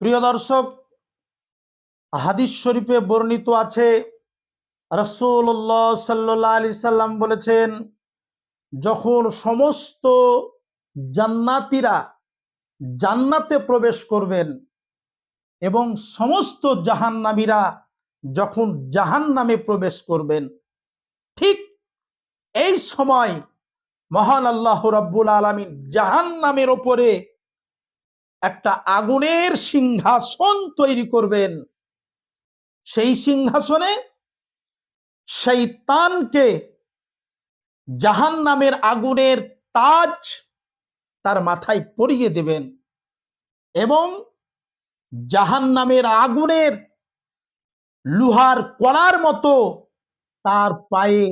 প্রিয় দর্শক, হাদিস শরীফে বর্ণিত আছে রসুল্লাহ সাল্লাহ আলি সাল্লাম বলেছেন, যখন সমস্ত জান্নাতিরা জান্নাতে প্রবেশ করবেন এবং সমস্ত জাহান্নামীরা যখন জাহান্নামে প্রবেশ করবেন, ঠিক এই সময় মহান আল্লাহ রাব্বুল আলমিন জাহান্নামের ওপরে একটা আগুনের সিংহাসন তৈরি করবেন। সেই সিংহাসনে শৈতানকে জাহান নামের আগুনের তাজ তার মাথায় পরিয়ে দেবেন এবং জাহান নামের আগুনের লুহার কড়ার মতো তার পায়ে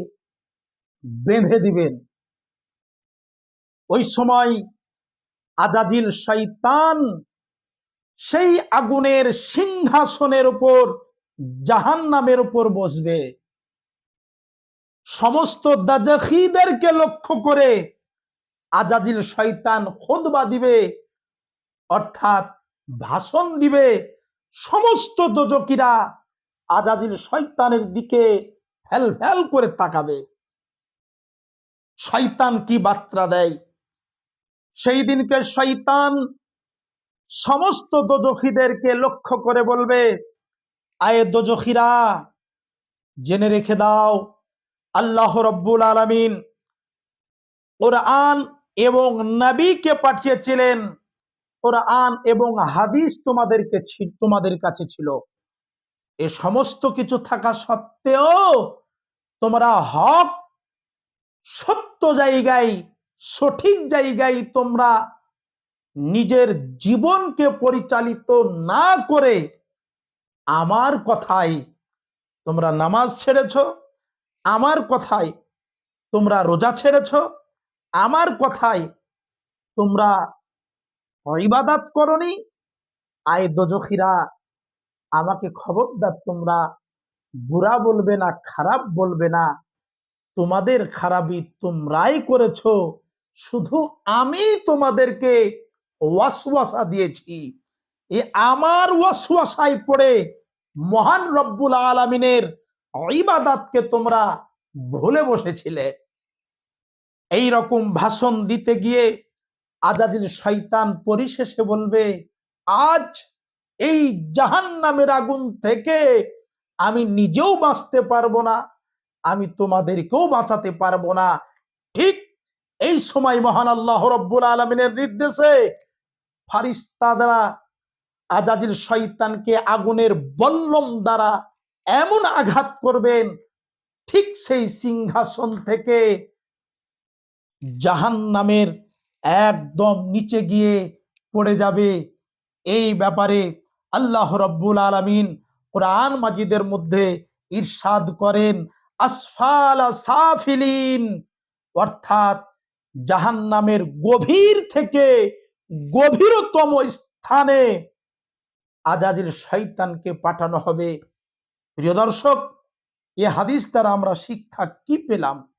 বেঁধে দিবেন। ওই সময় আজাজিল শৈতান সেই আগুনের সিংহাসনের উপর জাহান নামের উপর বসবে। সমস্ত দাজাখিদেরকে লক্ষ্য করে আজাজিল শয়তান খোদবা দিবে, অর্থাৎ ভাষণ দিবে। সমস্ত দোজকিরা আজাজিল শয়তানের দিকে ফ্যাল ফ্যাল করে তাকাবে। শয়তান কি বার্তা দেয়? সেই দিনকে শয়তান সমস্ত দোজখীদেরকে লক্ষ্য করে বলবে, আয়ে দোজখীরা, জেনে রেখে দাও, আল্লাহ রব্বুল আলমিন কোরআন এবং নাবিকে পাঠিয়েছিলেন। কোরআন এবং হাদিস তোমাদেরকে তোমাদের কাছে ছিল। এ সমস্ত কিছু থাকা সত্ত্বেও তোমরা হক সত্য জায়গায় সঠিক জায়গায় তোমরা নিজের জীবনকে পরিচালিত না করে আমার কথায় তোমরা নামাজ ছেড়েছ, আমার কথায় তোমরা রোজা ছেড়েছ, আমার কথায় তোমরা ইবাদাত করনি। আয় দোজখিরা, আমাকে খবরদার, তোমরা বুড়া বলবে না, খারাপ বলবে না, তোমাদের খারাপই তোমরাই করেছ। শুধু আমি তোমাদেরকে ওয়াসওয়াসা দিয়েছি। এ আমার ওয়াসওয়াসায় পড়ে মহান রব্বুল আলমিনের ইবাদাতকে তোমরা ভুলে বসেছিলে। এই রকম ভাষণ দিতে গিয়ে আজাদিল শয়তান পরিশেষে বলবে, আজ এই জাহান নামের আগুন থেকে আমি নিজেও বাঁচতে পারব না, আমি তোমাদেরকেও বাঁচাতে পারব না। ঠিক এই সময় মহান আল্লাহ রব্বুল আলমিনের নির্দেশে ফারিস্তা দ্বারা আজাদিল শয়তানকে আগুনের বল্লম দ্বারা এমন আঘাত করবেন, ঠিক সেই সিংহাসন থেকে জাহান নামের একদম নিচে গিয়ে পড়ে যাবে। এই ব্যাপারে আল্লাহ রব্বুল আলমিন কোরআন মাজিদের মধ্যে ইরশাদ করেন, আসফাল সাফিলিন, অর্থাৎ জাহান নামের গভীর থেকে গভীরতম স্থানে আজাদের শৈতানকে পাঠানো হবে। প্রিয় দর্শক, এ হাদিস দ্বারা আমরা শিক্ষা কি পেলাম?